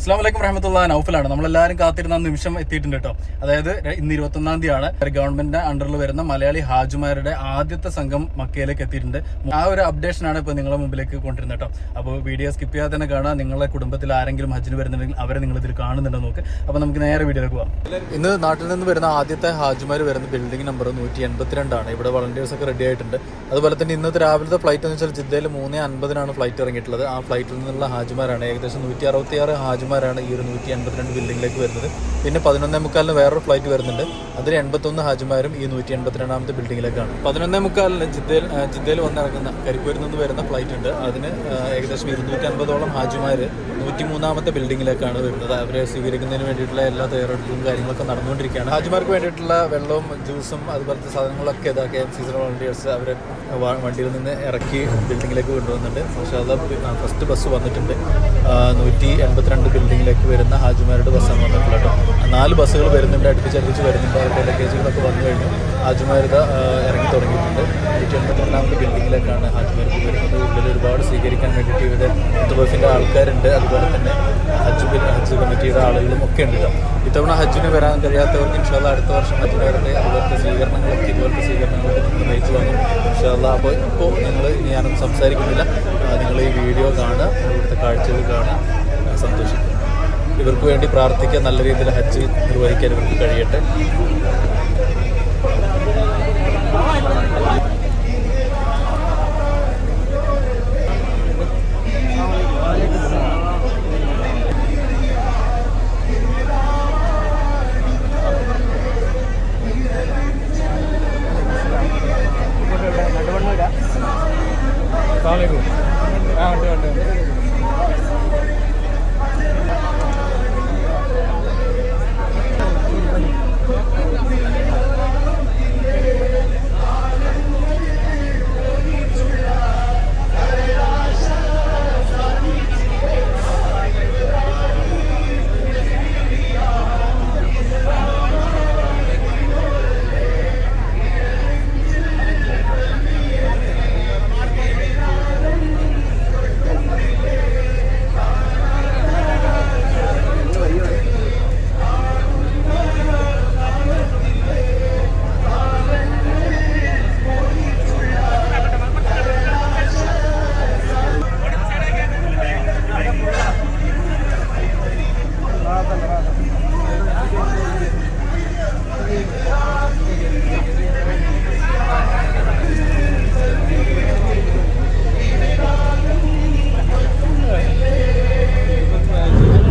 അസ്ലാം വലൈക്കും റഹമത്തുള്ള നൗഫലാണ്. നമ്മളെല്ലാവരും കാത്തിരുന്ന നിമിഷം എത്തിയിട്ടുണ്ട് കേട്ടോ. അതായത് ഇന്ന് ഇരുപത്തൊന്നാം തീയതിയാണ്. ഗവൺമെന്റിന്റെ അണ്ടറിൽ വരുന്ന മലയാളി ഹാജുമാരുടെ ആദ്യത്തെ സംഘം മക്കയിലേക്ക് എത്തിയിട്ടുണ്ട്. ആ ഒരു അപ്ഡേഷൻ ആണ് ഇപ്പോൾ നിങ്ങളുടെ മുമ്പിലേക്ക് കൊണ്ടിരുന്നത് കേട്ടോ. അപ്പോൾ വീഡിയോ സ്കിപ്പ് ചെയ്യാതെ തന്നെ കാണാം നിങ്ങളുടെ കുടുംബത്തിൽ ആരെങ്കിലും ഹജ്ജിന് വരുന്നുണ്ടെങ്കിൽ അവരെ നിങ്ങൾ ഇതിൽ കാണുന്നുണ്ടോ നോക്ക്. അപ്പോൾ നമുക്ക് നേരെ വീഡിയോയിലേക്ക് പോകാം ഇന്ന് നാട്ടിൽ നിന്ന് വരുന്ന ആദ്യത്തെ ഹാജുമാർ വരുന്ന ബിൽഡിംഗ് നമ്പർ നൂറ്റി എൺപത്തിരണ്ടാണ് ഇവിടെ വളണ്ടിയേഴ്സ് ഒക്കെ റെഡി ആയിട്ടുണ്ട്. അതുപോലെ തന്നെ ഇന്നത്തെ രാവിലത്തെ ഫ്ലൈറ്റ് എന്ന് വെച്ചാൽ ജിദ്ദയിൽ മൂന്ന് അൻപതിനാണ് ഫ്ലൈറ്റ് ഇറങ്ങിയിട്ടുള്ളത്. ആ ഫ്ലൈറ്റിൽ നിന്നുള്ള ഹാജിമാരാണ്. ഏകദേശം നൂറ്റി അറുപത്തിയാറ് ഹാജിമാരാണ് ഈ ഒരു നൂറ്റി എൺപത്തിരണ്ട് ബിൽഡിംഗിലേക്ക് വരുന്നത്. പിന്നെ പതിനൊന്നേ മുക്കാലിന് വേറൊരു ഫ്ലൈറ്റ് വരുന്നുണ്ട്. അതിൽ എൺപത്തൊന്ന് ഹാജിമാരും ഈ നൂറ്റി എൺപത്തിരണ്ടാമത്തെ ബിൽഡിംഗിലേക്കാണ് പതിനൊന്നേ മുക്കാലിന് ജിദ്ദയിൽ ജിദ്ദയിൽ വന്നിറങ്ങുന്ന കരിപ്പൂരിൽ നിന്ന് വരുന്ന ഫ്ലൈറ്റ് ഉണ്ട്. അതിന് ഏകദേശം ഇരുന്നൂറ്റി അൻപതോളം ഹാജിമാർ നൂറ്റി മൂന്നാമത്തെ ബിൽഡിങ്ങിലേക്കാണ് വരുന്നത്. അവരെ സ്വീകരിക്കുന്നതിന് വേണ്ടിയിട്ടുള്ള എല്ലാ തയ്യാറെടുപ്പും കാര്യങ്ങളൊക്കെ നടന്നുകൊണ്ടിരിക്കുകയാണ്. ഹാജിമാർക്ക് വേണ്ടിയിട്ടുള്ള വെള്ളവും ജ്യൂസും അതുപോലത്തെ സാധനങ്ങളൊക്കെ ഇതാ കെ എം സി വോളണ്ടിയേഴ്സ് അവരെ വണ്ടിയിൽ നിന്ന് ഇറക്കി ബിൽഡിങ്ങിലേക്ക് കൊണ്ടുവന്നിട്ടുണ്ട്. പക്ഷേ അത് ഫസ്റ്റ് ബസ് വന്നിട്ടുണ്ട്. നൂറ്റി എൺപത്തിരണ്ട് ബിൽഡിങ്ങിലേക്ക് വരുന്ന ഹാജിമാരുടെ ബസ്സാണ് വന്നിട്ടുള്ളത് കേട്ടോ. നാല് ബസ്സുകൾ വരുന്നുണ്ട് അടുപ്പിച്ച് അടുപ്പിച്ച് വരുന്നുണ്ട്. അവരുടെ ലഗേജുകളൊക്കെ വന്നു കഴിഞ്ഞു. ഹാജിമാർ ഇറങ്ങി തുടങ്ങിയിട്ടുണ്ട്. നൂറ്റി എൺപത്തിരണ്ടാമത്തെ ബിൽഡിങ്ങിലേക്കാണ് ഹാജിമാർക്ക് വരുന്നത് ഉള്ളിൽ ഒരുപാട് സ്വീകരിക്കാൻ വേണ്ടിയിട്ട് ഇവിടെ മുത്തബഫിന്റെ ആൾക്കാരുണ്ട്. അതുപോലെ തന്നെ ഹജ്ജ് ബിൽ ഹജ്ജ് കമ്മിറ്റിയുടെ ആളുകളും ഒക്കെ ഉണ്ട് ഇത്തവണ ഹജ്ജിന് വരാൻ കഴിയാത്തവർക്ക് ഇൻഷാല്ല അടുത്ത വർഷം ഹജ്ജിന് വരട്ടെ അതുപോലത്തെ സ്വീകരണങ്ങളൊക്കെ ഇതുപോലത്തെ സ്വീകരണങ്ങളൊക്കെ നമുക്ക് നയിച്ചു വന്നു ഇൻഷാല്ല അപ്പോൾ ഇപ്പോൾ നിങ്ങൾ ഞാനൊന്നും സംസാരിക്കുന്നില്ല. നിങ്ങൾ ഈ വീഡിയോ കാണുക ഇവിടുത്തെ കാഴ്ചകൾ കാണുക. സന്തോഷിക്കും. ഇവർക്ക് വേണ്ടി പ്രാർത്ഥിക്കാൻ നല്ല രീതിയിൽ ഹജ്ജ് നിർവഹിക്കാൻ ഇവർക്ക് കഴിയട്ടെ.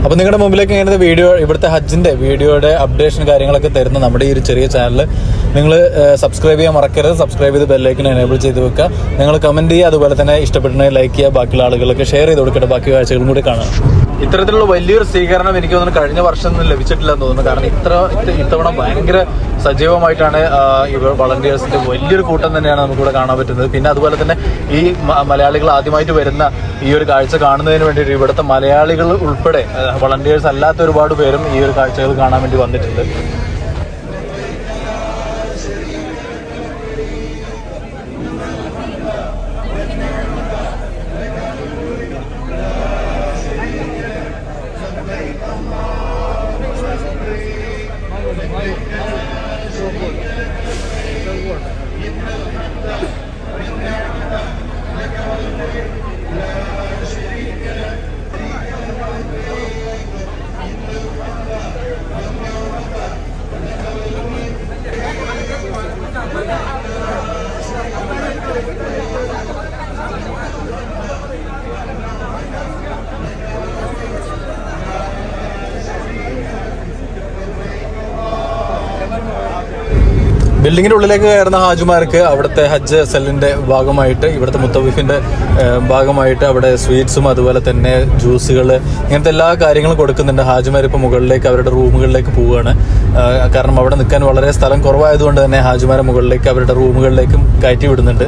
അപ്പോൾ നിങ്ങളുടെ മുമ്പിലേക്ക് ഇങ്ങനത്തെ വീഡിയോ ഇവിടുത്തെ ഹജ്ജിന്റെ വീഡിയോയുടെ അപ്ഡേഷൻ കാര്യങ്ങളൊക്കെ തരുന്ന നമ്മുടെ ഈ ഒരു ചെറിയ ചാനൽ നിങ്ങൾ സബ്സ്ക്രൈബ് ചെയ്യാൻ മറക്കരുത്. സബ്സ്ക്രൈബ് ചെയ്ത് ബെല്ലൈക്കിന് എനേബിൾ ചെയ്ത് വെക്കുക. നിങ്ങൾ കമന്റ് ചെയ്യുക. അതുപോലെ തന്നെ ഇഷ്ടപ്പെട്ടുണ്ടെങ്കിൽ ലൈക്ക് ചെയ്യുക. ബാക്കിയുള്ള ആളുകളൊക്കെ ഷെയർ ചെയ്ത് കൊടുക്കട്ടെ. ബാക്കി കാഴ്ചകളും കൂടി കാണാം. ഇത്തരത്തിലുള്ള വലിയൊരു സ്വീകരണം എനിക്ക് തോന്നുന്നു കഴിഞ്ഞ വർഷം ലഭിച്ചിട്ടില്ല എന്ന് തോന്നുന്നു. കാരണം ഇത്ര ഇത്ത- ഇത്തവണ ഭയങ്കര സജീവമായിട്ടാണ് വളണ്ടിയേഴ്സിന്റെ വലിയൊരു കൂട്ടം തന്നെയാണ് നമുക്കിവിടെ കാണാൻ പറ്റുന്നത്. പിന്നെ അതുപോലെ തന്നെ ഈ മലയാളികൾ ആദ്യമായിട്ട് വരുന്ന ഈ ഒരു കാഴ്ച കാണുന്നതിന് വേണ്ടിയിട്ട് ഇവിടുത്തെ മലയാളികൾ ഉൾപ്പെടെ വളണ്ടിയേഴ്സ് അല്ലാത്ത ഒരുപാട് പേരും ഈ ഒരു കാഴ്ചകൾ കാണാൻ വേണ്ടി വന്നിട്ടുണ്ട്. Thank you. ബിൽഡിങ്ങിന്റെ ഉള്ളിലേക്ക് കയറുന്ന ഹാജുമാർക്ക് അവിടുത്തെ ഹജ്ജ് സെല്ലിന്റെ ഭാഗമായിട്ട് ഇവിടുത്തെ മുത്തവിഫിന്റെ ഭാഗമായിട്ട് അവിടെ സ്വീറ്റ്സും അതുപോലെ തന്നെ ജ്യൂസുകൾ ഇങ്ങനത്തെ എല്ലാ കാര്യങ്ങളും കൊടുക്കുന്നുണ്ട്. ഹാജുമാർ ഇപ്പോൾ മുകളിലേക്ക് അവരുടെ റൂമുകളിലേക്ക് പോവുകയാണ്. കാരണം അവിടെ നിൽക്കാൻ വളരെ സ്ഥലം കുറവായതുകൊണ്ട് തന്നെ ഹാജുമാരെ മുകളിലേക്ക് അവരുടെ റൂമുകളിലേക്കും കയറ്റി വിടുന്നുണ്ട്.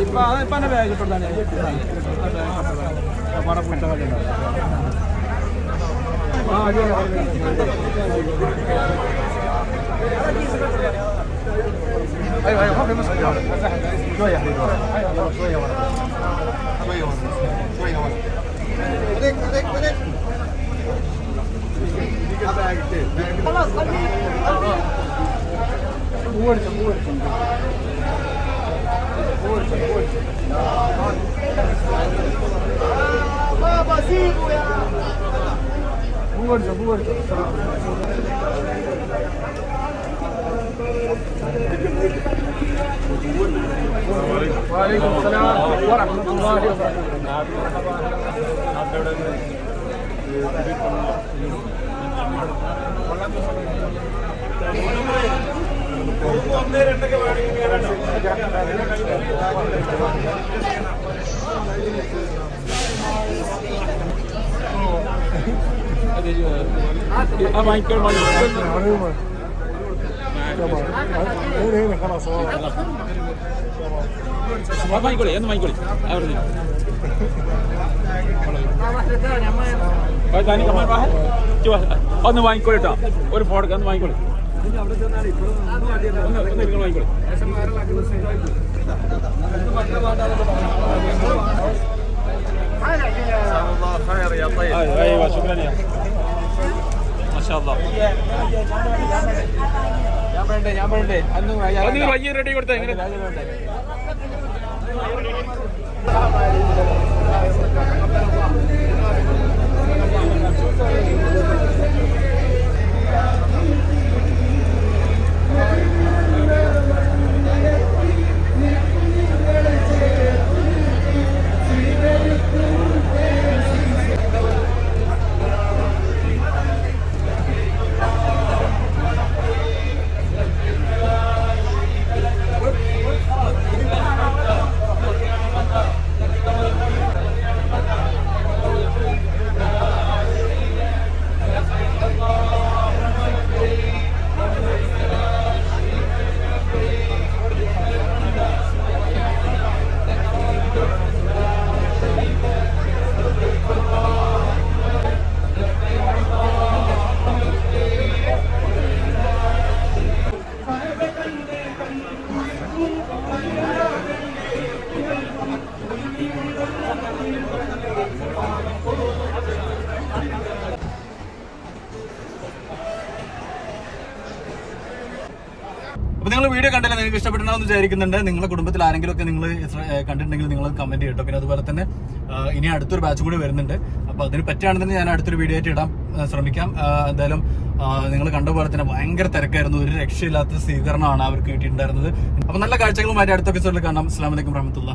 ഇപ്പൊ അത് ഇപ്പൊ എന്നെ ബാഗ് ഇട്ടുണ്ടാണ് പടം അതെ أيوه أيوه ما في مشكله شوية شوية شوية ورا شوية ورا شوية ورا بدك بدك بدك خلاص ورشه ورشه ورشه ورشه بابا سيبوا يا ಮೂವರ್ಜ ಮೂವರ್ಜ वालेकुम सलाम वरहमत ला വരഹമത്തുള്ളാഹി വബറകാതുഹു ആ വാങ്ങിക്കോ വാങ്ങിക്കോ خلاص അത് വാങ്ങിക്കോളി എന്ന് വാങ്ങിക്കോളി അവിടെ ഒന്ന് വാങ്ങിക്കോളി കേട്ടോ ഒരു ഫോട്ടോ ഒന്ന് വാങ്ങിക്കോളി ഒന്ന് ഒന്ന് ഇരിക്കണം വാങ്ങിക്കോളി الله خير يا طيب ايوه شكرا يا ഇൻഷാല്ലാ ഞാൻ പറയട്ടെ ഞാൻ പറയട്ടെ അന്ന് അയ്യൂറ് റെഡി കൊടുത്ത എങ്ങനെ വീഡിയോ കണ്ടില്ല നിങ്ങൾക്ക് ഇഷ്ടപ്പെട്ടുണ്ടാവും വിചാരിക്കുന്നുണ്ട്. നിങ്ങളുടെ കുടുംബത്തിൽ ആരെങ്കിലും ഒക്കെ നിങ്ങൾ കണ്ടിട്ടുണ്ടെങ്കിൽ നിങ്ങൾ കമന്റ് ചെയ്യട്ടോ. പിന്നെ അതുപോലെ തന്നെ ഇനി അടുത്തൊരു ബാച്ച് കൂടി വരുന്നുണ്ട്. അപ്പൊ അതിന് പറ്റുകയാണെന്നുണ്ടെങ്കിൽ ഞാൻ അടുത്തൊരു വീഡിയോ ആയിട്ട് ഇടാൻ ശ്രമിക്കാം. എന്തായാലും നിങ്ങൾ കണ്ട പോലെ തന്നെ ഭയങ്കര തിരക്കായിരുന്നു. ഒരു രക്ഷയില്ലാത്ത സ്വീകരണമാണ് അവർക്ക് കിട്ടിയിട്ടുണ്ടായിരുന്നത്. അപ്പൊ നല്ല കാഴ്ചകളുമായിട്ട് അടുത്ത എപ്പിസോഡിൽ കാണാം. അസ്ലാമലൈക്കും റഹമത്തുള്ള